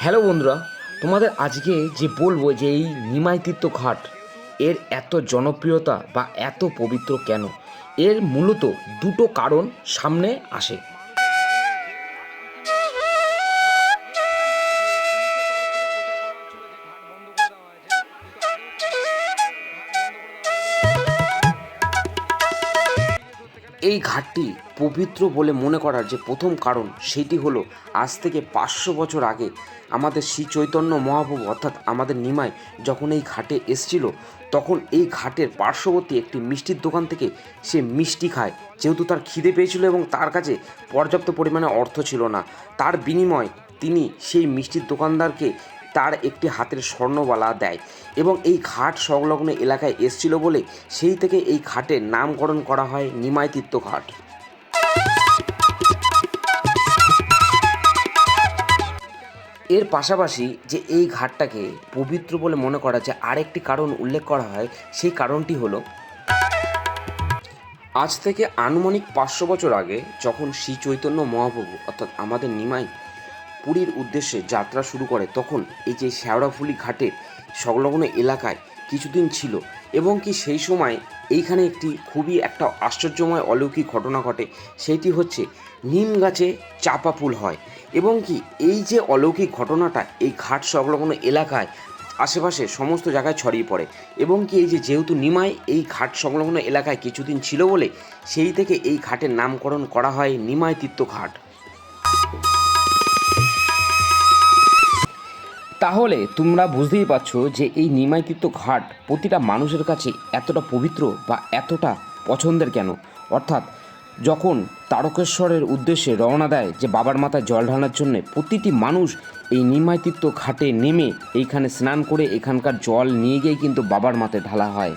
Hello বন্ধুরা, তোমাদের আজকে যে বলব যে এই নিমাইতীর্থ ঘাট, এর এত জনপ্রিয়তা বা এত পবিত্র কেন? এর মূলত দুটো কারণ সামনে আসে। এই ঘাটটি পবিত্র বলে মনে করার যে প্রথম কারণ সেটি হলো, আজ থেকে পাঁচশো বছর আগে আমাদের শ্রী চৈতন্য মহাপ্রভু অর্থাৎ আমাদের নিমাই যখন এই ঘাটে এসছিল, তখন এই ঘাটের পার্শ্ববর্তী একটি মিষ্টির দোকান থেকে সে মিষ্টি খায়। যেহেতু তার খিদে পেয়েছিল এবং তার কাছে পর্যাপ্ত পরিমাণে অর্থ ছিল না, তার বিনিময় তিনি সেই মিষ্টির দোকানদারকে তার একটি হাতের স্বর্ণবালা দেয় এবং এই ঘাট সংলগ্ন এলাকায় এসছিল বলে সেই থেকে এই ঘাটের নামকরণ করা হয় নিমাইতীর্থ ঘাট। এর পাশাপাশি যে এই ঘাটটাকে পবিত্র বলে মনে করা যায়, আরেকটি কারণ উল্লেখ করা হয়, সেই কারণটি হলো আজ থেকে আনুমানিক পাঁচশো বছর আগে যখন শ্রী চৈতন্য মহাপ্রভু, অর্থাৎ আমাদের নিমাই পুরীর উদ্দেশ্যে যাত্রা শুরু করে তখন এই যে শেওড়াফুলি ঘাটের সংলগ্ন এলাকায় কিছুদিন ছিল এবং কি সেই সময় এইখানে একটি খুবই একটা আশ্চর্যময় অলৌকিক ঘটনা ঘটে সেটি হচ্ছে নিম গাছে চাপা ফুল হয় এবং কি এই যে অলৌকিক ঘটনাটা এই ঘাট সংলগ্ন এলাকায় আশেপাশে সমস্ত জায়গায় ছড়িয়ে পড়ে এবং কি এই যে যেহেতু নিমাই এই ঘাট সংলগ্ন এলাকায় কিছুদিন ছিল বলে সেই থেকে এই ঘাটের নামকরণ করা হয় নিমাই তীর্থ ঘাট। তাহলে তোমরা বুঝতেই পারছ যে এই নিমাইতীর্থ ঘাট প্রতিটা মানুষের কাছে এতটা পবিত্র বা এতটা পছন্দের কেন? অর্থাৎ যখন তারকেশ্বরের উদ্দেশ্যে রওনা দেয় যে বাবার মাথায় জল ঢালার জন্য প্রতিটি মানুষ এই নিমাইতীর্থ ঘাটে নেমে এইখানে স্নান করে এখানকার জল নিয়ে গিয়ে কিন্তু বাবার মাথায় ঢালা হয়।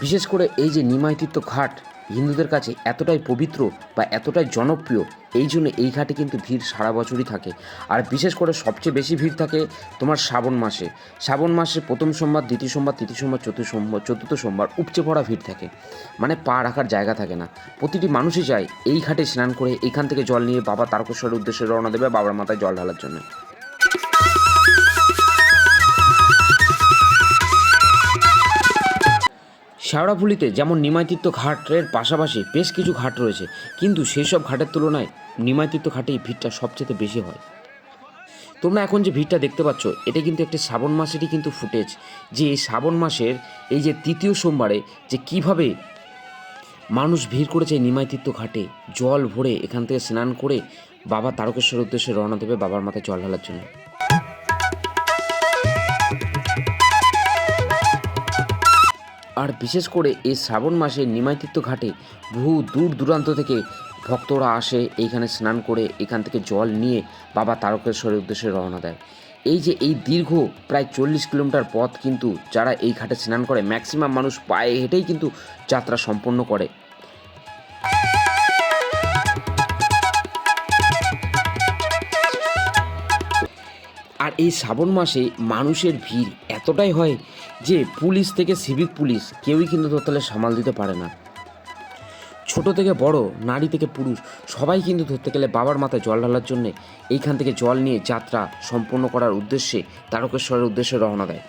বিশেষ করে এই যে নিমাইতীর্থ ঘাট হিন্দুদের কাছে এতটাই পবিত্র বা এতটাই জনপ্রিয়, এই জন্য এই ঘাটে কিন্তু ভিড় সারা বছরই থাকে। আর বিশেষ করে সবচেয়ে বেশি ভিড় থাকে তোমার শ্রাবণ মাসে। শ্রাবণ মাসে প্রথম সোমবার, দ্বিতীয় সোমবার, তৃতীয় সোমবার, চতুর্থ সোমবার চতুর্থ সোমবার উপচে পড়া ভিড় থাকে। মানে পা রাখার জায়গা থাকে না। প্রতিটি মানুষই যায় এই ঘাটে স্নান করে এইখান থেকে জল নিয়ে বাবা তারকেশ্বরের উদ্দেশ্যে রওনা দেবে বাবার মাথায় জল ঢালার জন্য। শেওড়াফুলিতে যেমন নিমাইতীর্থ ঘাটের পাশাপাশি বেশ কিছু ঘাট রয়েছে, কিন্তু সেই সব ঘাটের তুলনায় নিমাইতীর্থ ঘাটেই ভিড়টা সবচেয়ে বেশি হয়। তোমরা এখন যে ভিড়টা দেখতে পাচ্ছ, এটা কিন্তু একটি শ্রাবণ মাসেরই কিন্তু ফুটেজ। যে এই শ্রাবণ মাসের এই যে তৃতীয় সোমবারে যে কীভাবে মানুষ ভিড় করেছে এই নিমাইতীর্থ ঘাটে, জল ভরে এখান থেকে স্নান করে বাবা তারকেশ্বর উদ্দেশ্যে রওনা দেবে বাবার মাথায় জল ঢালার জন্য। আর বিশেষ করে এই শ্রাবণ মাসে নিমাইতীর্থ ঘাটে বহু দূর দূরান্ত থেকে ভক্তরা আসে, এইখানে স্নান করে এখান থেকে জল নিয়ে বাবা তারকেশ্বরের উদ্দেশ্যে রওনা দেয়। এই যে এই দীর্ঘ প্রায় চল্লিশ কিলোমিটার পথ কিন্তু যারা এই ঘাটে স্নান করে ম্যাক্সিমাম মানুষ পায়ে হেঁটেই কিন্তু যাত্রা সম্পন্ন করে। আর এই শ্রাবণ মাসে মানুষের ভিড় এতটাই হয় যে পুলিশ থেকে সিভিক পুলিশ কেউই কিন্তু দোতলে সামাল দিতে পারে না। ছোট থেকে বড়, নারী থেকে পুরুষ, সবাই কিন্তু ধরতে গেলে বাবার মাথায় জল ঢালার জন্যে এইখান থেকে জল নিয়ে যাত্রা সম্পন্ন করার উদ্দেশ্যে তারকেশ্বরের উদ্দেশ্যে রওনা দেয়।